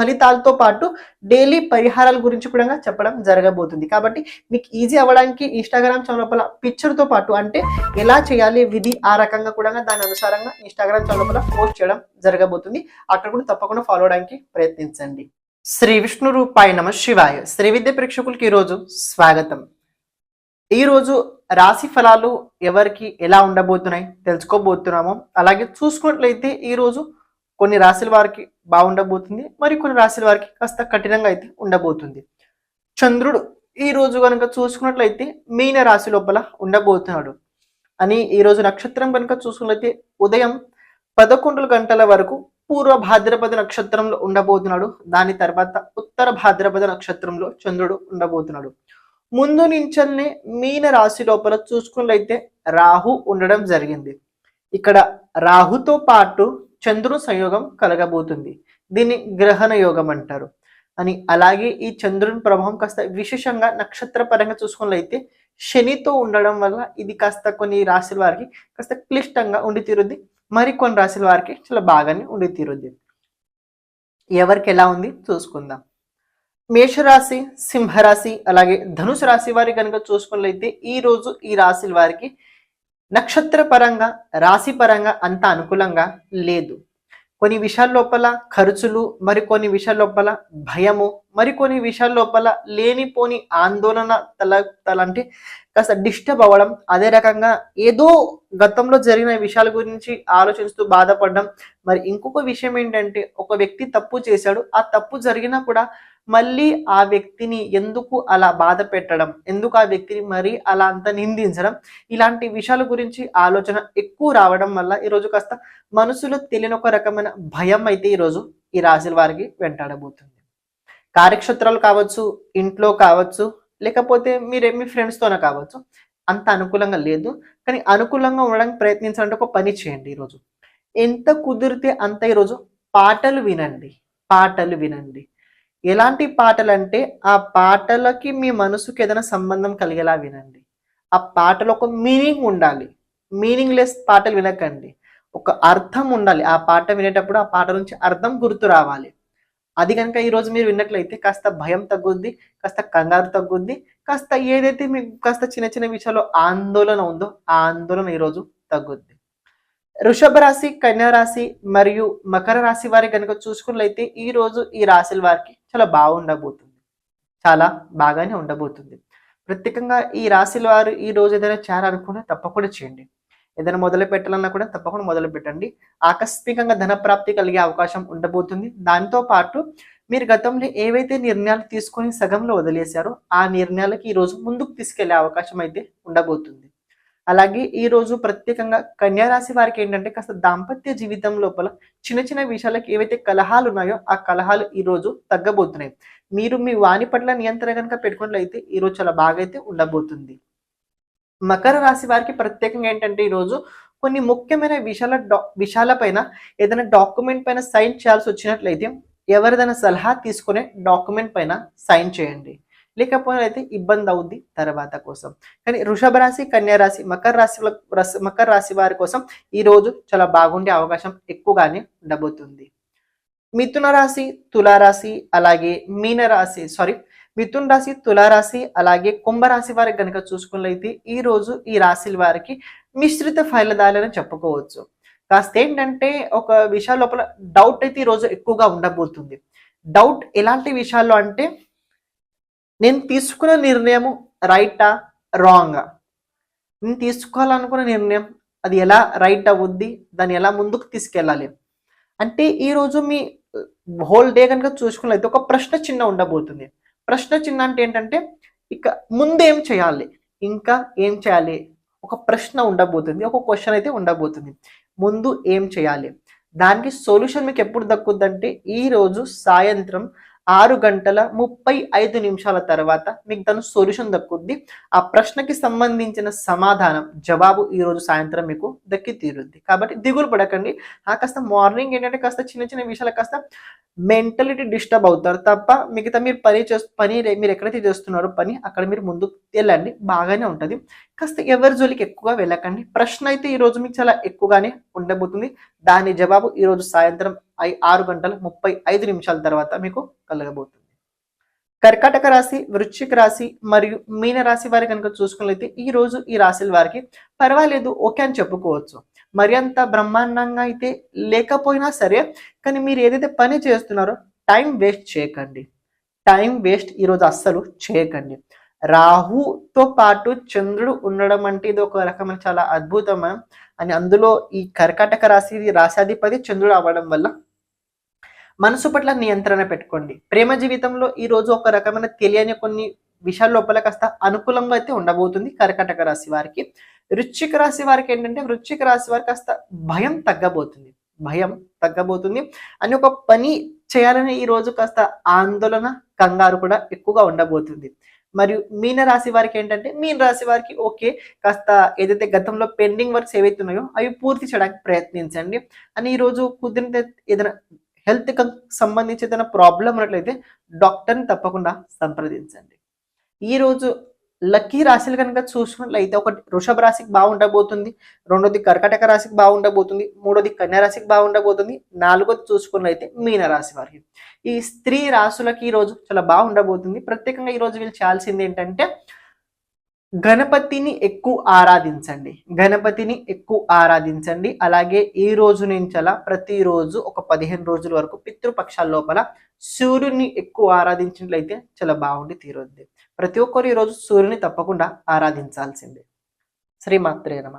ఫలితాలతో పాటు డైలీ పరిహారాల గురించి కూడా చెప్పడం జరగబోతుంది. కాబట్టి మీకు ఈజీ అవ్వడానికి ఇన్స్టాగ్రామ్ ఛానల్ లోపల పాటు అంటే ఎలా చేయాలి విధి ఆ రకంగా కూడా దాని అనుసారంగా ఇన్స్టాగ్రామ్ ఛానల్ లోపల పోస్ట్ చేయడం జరగబోతుంది. అక్కడ కూడా తప్పకుండా ఫాలో అవడానికి ప్రయత్నించండి. శ్రీ విష్ణు రూపాయ నమ శివాయ. శ్రీ విద్య ప్రేక్షకులకి ఈరోజు స్వాగతం. ఈ రోజు రాశి ఫలాలు ఎవరికి ఎలా ఉండబోతున్నాయి తెలుసుకోబోతున్నామో. అలాగే చూసుకున్నట్లయితే ఈ రోజు కొన్ని రాశుల వారికి బాగుండబోతుంది మరి కొన్ని రాశుల వారికి కాస్త కఠినంగా అయితే ఉండబోతుంది. చంద్రుడు ఈ రోజు కనుక చూసుకున్నట్లయితే మీన రాశి లోపల ఉండబోతున్నాడు. అని ఈ రోజు నక్షత్రం కనుక చూసుకున్నట్లయితే ఉదయం పదకొండు గంటల వరకు పూర్వ భాద్రపద నక్షత్రంలో ఉండబోతున్నాడు. దాని తర్వాత ఉత్తర భాద్రపద నక్షత్రంలో చంద్రుడు ఉండబోతున్నాడు. ముందు నుంచల్నే మీన రాశి లోపల చూసుకున్నట్లయితే రాహు ఉండడం జరిగింది. ఇక్కడ రాహుతో పాటు చంద్రుడు సంయోగం కలగబోతుంది. దీన్ని గ్రహణ యోగం అంటారు. అని అలాగే ఈ చంద్రుని ప్రభావం కాస్త విశేషంగా నక్షత్ర పరంగా చూసుకున్నట్లయితే శనితో ఉండడం వల్ల ఇది కాస్త కొన్ని రాశుల వారికి కాస్త క్లిష్టంగా ఉండి తీరుద్ది. మరి కొన్ని రాశుల వారికి చాలా బాగానే ఉండి తీరుద్ది. ఎవరికి ఎలా ఉంది చూసుకుందాం. మేషరాశి సింహరాశి అలాగే ధనుసు రాశి వారి కనుక చూసుకున్నట్లయితే ఈ రోజు ఈ రాశుల వారికి నక్షత్ర పరంగా రాశి పరంగా అంత అనుకూలంగా లేదు. కొన్ని విషయాల లోపల ఖర్చులు మరి కొన్ని విషయాల లోపల భయము మరికొన్ని విషయాల లోపల లేనిపోని ఆందోళన తల తల అంటే కాస్త డిస్టర్బ్ అవ్వడం అదే రకంగా ఏదో గతంలో జరిగిన విషయాల గురించి ఆలోచిస్తూ బాధపడడం. మరి ఇంకొక విషయం ఏంటంటే ఒక వ్యక్తి తప్పు చేశాడు ఆ తప్పు జరిగినా కూడా మళ్ళీ ఆ వ్యక్తిని ఎందుకు అలా బాధ పెట్టడం? ఎందుకు ఆ వ్యక్తిని మరీ అలా అంత నిందించడం? ఇలాంటి విషయాల గురించి ఆలోచన ఎక్కువ రావడం వల్ల ఈరోజు కాస్త మనసులో తెలియని ఒక రకమైన భయం అయితే ఈరోజు ఈ రాశుల వారికి వెంటాడబోతుంది. కార్యక్షేత్రాలు కావచ్చు ఇంట్లో కావచ్చు లేకపోతే మీరే మీ ఫ్రెండ్స్తోనే కావచ్చు అంత అనుకూలంగా లేదు. కానీ అనుకూలంగా ఉండడానికి ప్రయత్నించాలంటే ఒక పని చేయండి ఈరోజు. ఎంత కుదిరితే అంత ఈరోజు పాటలు వినండి. పాటలు వినండి. ఎలాంటి పాటలు అంటే ఆ పాటలకి మీ మనసుకి ఏదైనా సంబంధం కలిగేలా వినండి. ఆ పాటలో ఒక మీనింగ్ ఉండాలి. మీనింగ్ లెస్ పాటలు వినకండి. ఒక అర్థం ఉండాలి. ఆ పాట వినేటప్పుడు ఆ పాట నుంచి అర్థం గుర్తు రావాలి. అది కనుక ఈరోజు మీరు విన్నట్లయితే కాస్త భయం తగ్గుద్ది కాస్త కంగారు తగ్గుద్ది కాస్త ఏదైతే మీకు కాస్త చిన్న చిన్న విషయాల్లో ఆందోళన ఉందో ఆ ఆందోళన ఈరోజు తగ్గుద్ది. వృషభ రాశి కన్యా రాశి మరియు మకర రాశి వారి కనుక చూసుకున్నట్లయితే ఈ రోజు ఈ రాశుల వారికి చాలా బాగుండబోతుంది. చాలా బాగానే ఉండబోతుంది. ప్రత్యేకంగా ఈ రాశుల వారు ఈ రోజు ఏదైనా చేయాలనుకున్నా తప్పకుండా చేయండి. ఏదైనా మొదలు పెట్టాలన్నా కూడా తప్పకుండా మొదలు పెట్టండి. ఆకస్మికంగా ధన ప్రాప్తి కలిగే అవకాశం ఉండబోతుంది. దాంతో పాటు మీరు గతంలో ఏవైతే నిర్ణయాలు తీసుకొని సగంలో వదిలేశారో ఆ నిర్ణయాలకి ఈ రోజు ముందుకు తీసుకెళ్ళే అవకాశం అయితే ఉండబోతుంది. అలాగే ఈ రోజు ప్రత్యేకంగా కన్యారాశి వారికి ఏంటంటే కాస్త దాంపత్య జీవితం లోపల చిన్న చిన్న విషయాలకు ఏవైతే కలహాలు ఉన్నాయో ఆ కలహాలు ఈ రోజు తగ్గబోతున్నాయి. మీరు మీ వాణి పట్ల నియంత్రణ కనుక పెట్టుకున్నట్లయితే ఈ రోజు చాలా బాగా అయితే ఉండబోతుంది. మకర రాశి వారికి ప్రత్యేకంగా ఏంటంటే ఈ రోజు కొన్ని ముఖ్యమైన విషయాల డా విషయాల పైన ఏదైనా డాక్యుమెంట్ పైన సైన్ చేయాల్సి వచ్చినట్లయితే ఎవరిదైనా సలహా తీసుకునే డాక్యుమెంట్ పైన సైన్ చేయండి. లేకపోతే ఇబ్బంది అవుద్ది తర్వాత కోసం. కానీ వృషభ రాశి కన్యా రాశి మకర రాశి మకర రాశి వారి కోసం ఈ రోజు చాలా బాగుండే అవకాశం ఎక్కువగానే ఉండబోతుంది. మిథున రాశి తులారాశి అలాగే మీన రాశి సారీ మిథున్ రాశి తులారాశి అలాగే కుంభరాశి వారికి కనుక చూసుకున్నట్లయితే ఈ రోజు ఈ రాశుల వారికి మిశ్రిత ఫలితాలని చెప్పుకోవచ్చు. కాస్త ఏంటంటే ఒక విషయాల లోపల డౌట్ అయితే ఈ రోజు ఎక్కువగా ఉండబోతుంది. డౌట్ ఎలాంటి విషయాల్లో అంటే నేను తీసుకున్న నిర్ణయము రైటా రాంగా నేను తీసుకోవాలనుకున్న నిర్ణయం అది ఎలా రైట్ అవుద్ది? దాన్ని ఎలా ముందుకు తీసుకెళ్ళాలి? అంటే ఈరోజు మీ uh, హోల్ డే కనుక చూసుకున్నది ఒక ప్రశ్న చిన్న ఉండబోతుంది. ప్రశ్న చిన్న అంటే ఏంటంటే ఇక ముందు ఏం చేయాలి? ఇంకా ఏం చేయాలి? ఒక ప్రశ్న ఉండబోతుంది. ఒక క్వశ్చన్ అయితే ఉండబోతుంది. ముందు ఏం చేయాలి? దానికి సొల్యూషన్ మీకు ఎప్పుడు దక్కుద్దంటే ఈరోజు సాయంత్రం ఆరు గంటల ముప్పై ఐదు నిమిషాల తర్వాత మీకు దాని సొల్యూషన్ దక్కుద్ది. ఆ ప్రశ్నకి సంబంధించిన సమాధానం జవాబు ఈ రోజు సాయంత్రం మీకు దక్కి తీరుద్ది. కాబట్టి దిగులు పడకండి. ఆ కాస్త మార్నింగ్ ఏంటంటే కాస్త చిన్న చిన్న విషయాలు కాస్త మెంటలిటీ డిస్టర్బ్ అవుతారు తప్ప మిగతా మీరు పని చేస్తూ పని మీరు ఎక్కడైతే చేస్తున్నారో పని అక్కడ మీరు ముందుకు వెళ్ళండి. బాగానే ఉంటుంది. కాస్త ఎవరి జోలికి ఎక్కువగా వెళ్ళకండి. ప్రశ్న అయితే ఈ రోజు మీకు చాలా ఎక్కువగానే ఉండబోతుంది. దాని జవాబు ఈ రోజు సాయంత్రం ఆరు గంటల ముప్పై ఐదు నిమిషాల తర్వాత మీకు కలగబోతుంది. కర్కాటక రాశి వృశ్చిక రాశి మరియు మీన రాశి వారి కనుక చూసుకున్నట్లయితే ఈ రోజు ఈ రాశుల వారికి పర్వాలేదు ఓకే అని చెప్పుకోవచ్చు. మరి అంత బ్రహ్మాండంగా అయితే లేకపోయినా సరే కానీ మీరు ఏదైతే పని చేస్తున్నారో టైం వేస్ట్ చేయకండి. టైం వేస్ట్ ఈరోజు అస్సలు చేయకండి. రాహుతో పాటు చంద్రుడు ఉండడం అంటే ఇది ఒక రకమైన చాలా అద్భుతమైన అని అందులో ఈ కర్కాటక రాశి రాశాధిపతి చంద్రుడు అవ్వడం వల్ల మనసు పట్ల నియంత్రణ పెట్టుకోండి. ప్రేమ జీవితంలో ఈ రోజు ఒక రకమైన తెలియని కొన్ని విషయాల లోపల కాస్త అనుకూలంగా అయితే ఉండబోతుంది కర్కటక రాశి వారికి. వృశ్చిక రాశి వారికి ఏంటంటే వృశ్చిక రాశి వారికి కాస్త భయం తగ్గబోతుంది. భయం తగ్గబోతుంది. అని ఒక పని చేయాలని ఈ రోజు కాస్త ఆందోళన కంగారు కూడా ఎక్కువగా ఉండబోతుంది. మరియు మీన రాశి వారికి ఏంటంటే మీన రాశి వారికి ఓకే కాస్త ఏదైతే గతంలో పెండింగ్ వర్క్స్ ఏవైతే ఉన్నాయో అవి పూర్తి చేయడానికి ప్రయత్నించండి. అని ఈ రోజు కుదిరితే ఏదైనా హెల్త్ సంబంధించి ఏదైనా ప్రాబ్లం ఉన్నట్లయితే డాక్టర్ని తప్పకుండా సంప్రదించండి. ఈ రోజు లక్కీ రాశులు కనుక చూసుకున్నట్లయితే ఒకటి వృషభ రాశికి బాగుండబోతుంది రెండోది కర్కటక రాశికి బాగుండబోతుంది మూడోది కన్యా రాశికి బాగుండబోతుంది నాలుగోది చూసుకున్నట్లయితే మీన రాశి వారికి. ఈ స్త్రీ రాశులకి ఈ రోజు చాలా బాగుండబోతుంది ప్రత్యేకంగా ఈ రోజు వీళ్ళు చేయాల్సింది ఏంటంటే గణపతిని ఎక్కువ ఆరాధించండి. గణపతిని ఎక్కువ ఆరాధించండి. అలాగే ఈ రోజు నుంచి అలా ప్రతిరోజు ఒక పదిహేను రోజుల వరకు పితృపక్షాల లోపల సూర్యుని ఎక్కువ ఆరాధించినట్లయితే చాలా బాగుండి తీరుద్ది. ప్రతి ఒక్కరు ఈ రోజు సూర్యుని తప్పకుండా ఆరాధించాల్సిందే. శ్రీమాత్రే నమ.